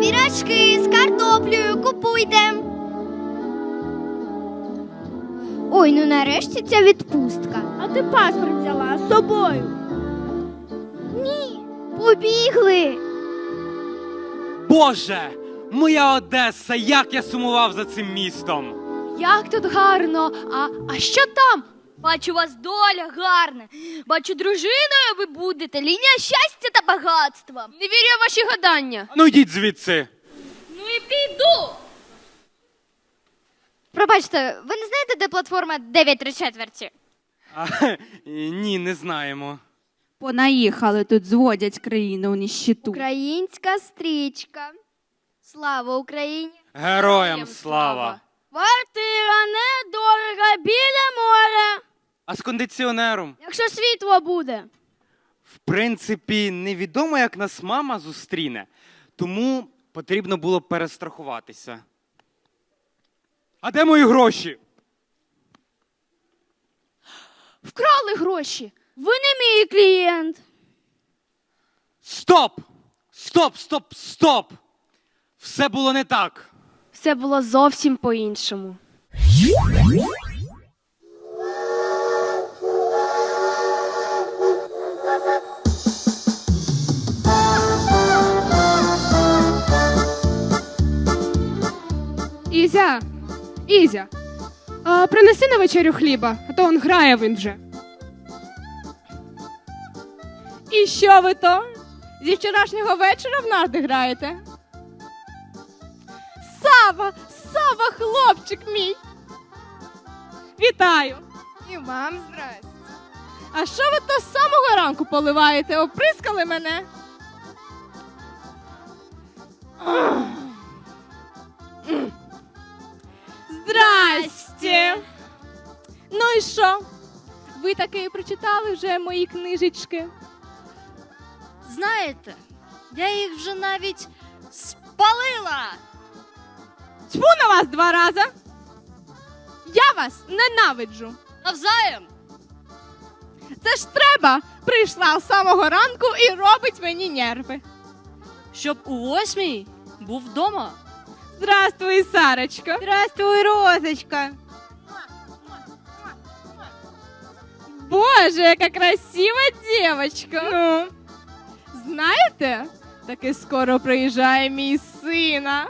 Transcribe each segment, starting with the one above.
Пірачки з картоплею купуйте. Ой, ну нарешті ця відпустка. А ти паспорт взяла з собою. Ні, побігли. Боже, моя Одеса, як я сумував за цим містом. Як тут гарно! А, а що там? Бачу, у вас доля гарна. Бачу, дружиною ви будете. Лінія щастя та багатства. Не вірю в ваші гадання. Ну йдіть звідси. Ну і піду. Пробачте, ви не знаєте, де платформа 9 3 четверті? А, ні, не знаємо. Понаїхали тут, зводять країну у ніщиту. Українська стрічка. Слава Україні! Героям слава! Квартира недорога біля моря, А з кондиціонером? якщо світло буде. В принципі, невідомо, як нас мама зустріне, тому потрібно було перестрахуватися. А де мої гроші? Вкрали гроші. Ви не мій клієнт. Стоп! Стоп, стоп, стоп! Все було не так. Все було зовсім по-іншому. Ізя, Ізя, а, принеси на вечерю хліба, а то он грає він вже. І що ви то? Зі вчорашнього вечора в нарди граєте? Сава, Сава, хлопчик мій. Вітаю. І вам здрасте. А що ви то з самого ранку поливаєте? Оприскали мене? Здрасте. Ну і що? Ви таки прочитали вже мої книжечки? Знаєте, я їх вже навіть спалила. Тьфу на вас два рази. Я вас ненавиджу. Навзаєм. Це ж треба. Прийшла з самого ранку і робить мені нерви. Щоб у восьмій був вдома. Здравствуй, Сарочка. Здравствуй, Розочка. Боже, яка красива дівчинка. Ну, знаєте, таки скоро приїжджає мій сина.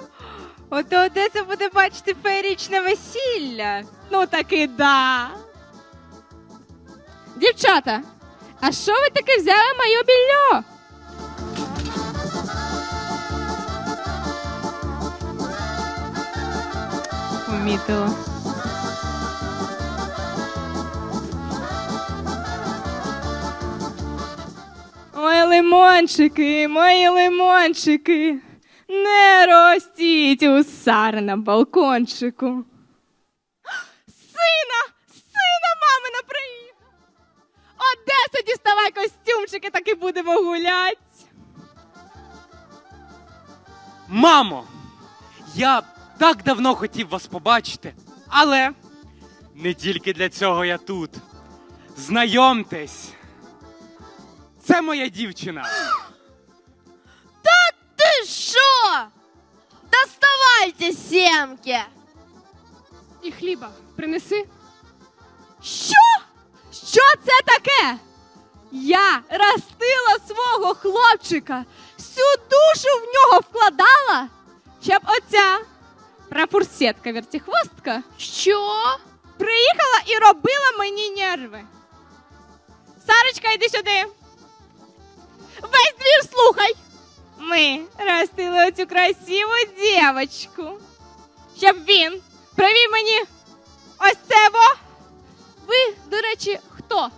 Ото де це буде бачити феєрічне весілля? Ну таки да. Дівчата, а що ви таки взяли моє більо? Помітила. Лимончики, мої лимончики, не ростіть у сар на балкончику. Сина, сина мамина приїхав. Одеса, діставай костюмчики, так і будемо гулять. Мамо! Я так давно хотів вас побачити, але не тільки для цього я тут. Знайомтесь. Це моя дівчина. Та Ти що? Доставайте сімки. І хліба принеси. Що? Що це таке? Я ростила свого хлопчика, всю душу в нього вкладала, щоб оця прапурсетка вертихвостка Що? приїхала і робила мені нерви. Сарочка, йди сюди. Весь двір слухай. Ми ростили оцю красиву дівочку, щоб він привів мені ось це во. Ви, до речі, хто?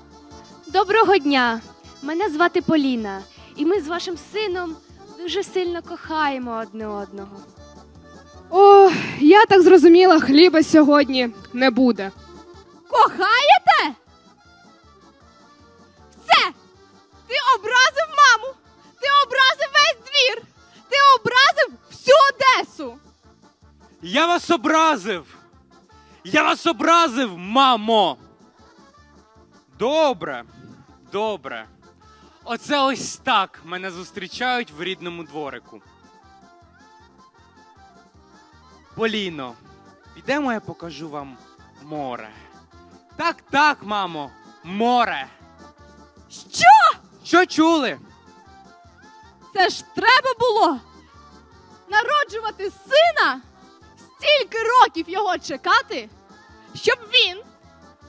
Доброго дня. Мене звати Поліна, і ми з вашим сином дуже сильно кохаємо одне одного. О, я так зрозуміла, хліба сьогодні не буде. Кохаєте? Я вас образив! Я вас образив, мамо! Добре, добре. Оце ось так мене зустрічають в рідному дворику. Поліно, підемо я покажу вам море. Так, так, мамо, море. Що? Що чули? Це ж треба було народжувати сина, стільки років його чекати, щоб він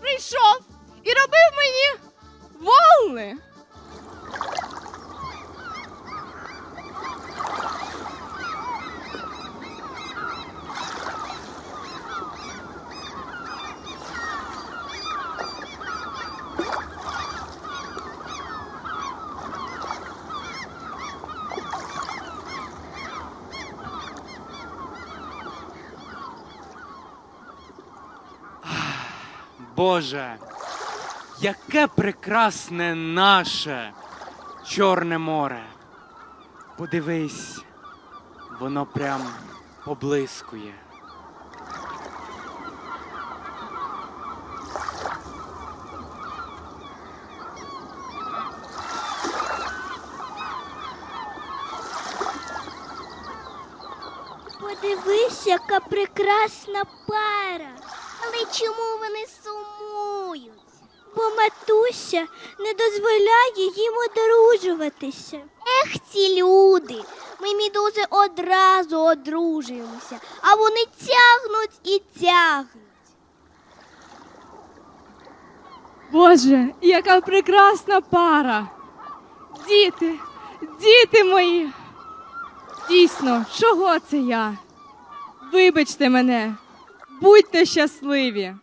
прийшов і робив мені волни. Боже, яке прекрасне наше Чорне море. Подивись, воно прям поблискує. Подивись, яка прекрасна пара. Але чому вони сумують? Бо матуся не дозволяє їм одружуватися. Ех, ці люди. Ми мідузи одразу одружуємося, а вони тягнуть і тягнуть. Боже, яка прекрасна пара. Діти, діти мої. Дійсно, чого це я? Вибачте мене, будьте щасливі.